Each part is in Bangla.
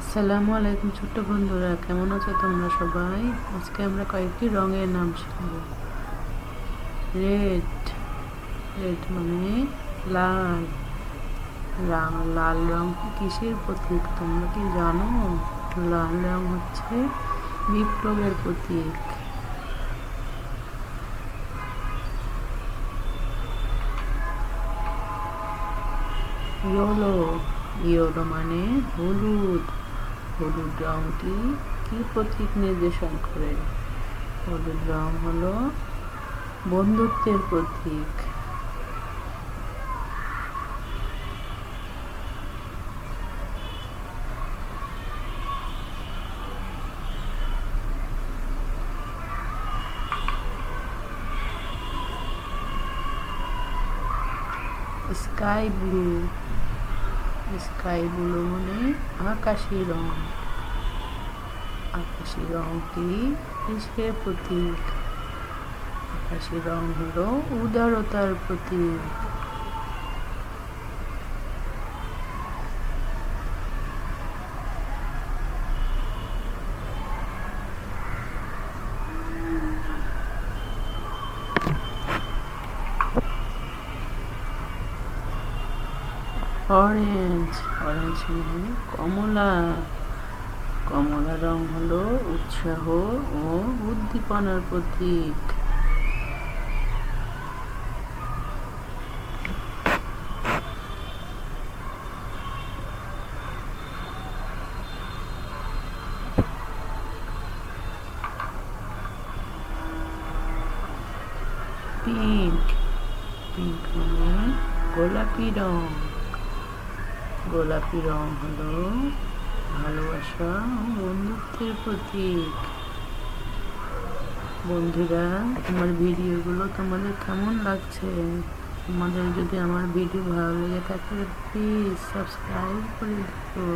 আসসালামু আলাইকুম ছোট্ট বন্ধুরা, কেমন আছো তোমরা সবাই? আজকে আমরা কয়েকটি রঙের নাম শিখব রেড রেড মানে লাল। লাল লাল রং কিসের প্রতীক তোমরা কি জানো? লাল রং হচ্ছে বিপ্লবের প্রতীক। ইয়োলো ইয়োলো মানে হলুদ। হলুদ রংটি কি প্রতীক নির্দেশন করে? হলুদ রং হলো বন্ধুত্বের প্রতীক। Sky blue. স্কাই ব্লু মানে আকাশি রং। আকাশি রংটি কিসের প্রতীক। আকাশি রং হলো উদারতার প্রতীক। অরেঞ্জ অরেঞ্জ মানে কমলা। কমলা রং হলো উৎসাহ ও উদ্দীপনার প্রতীক। পিঙ্ক পিঙ্ক মানে গোলাপি রং। গোলাপি রং হলো ভালোবাসা বন্ধুত্বের প্রতীক। বন্ধুরা আমার ভিডিওগুলো তোমাদের কেমন লাগছে? তোমাদের যদি আমার ভিডিও ভালো লেগে থাকে প্লিজ সাবস্ক্রাইব করে দিও।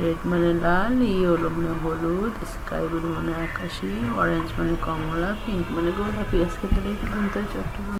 রেড মানে লাল ইয়েলো মানে হলুদ স্কাই ব্লু মানে আকাশি অরেঞ্জ মানে কমলা পিঙ্ক মানে গোলাপি। আজকে তাহলে চট্টগ্রাম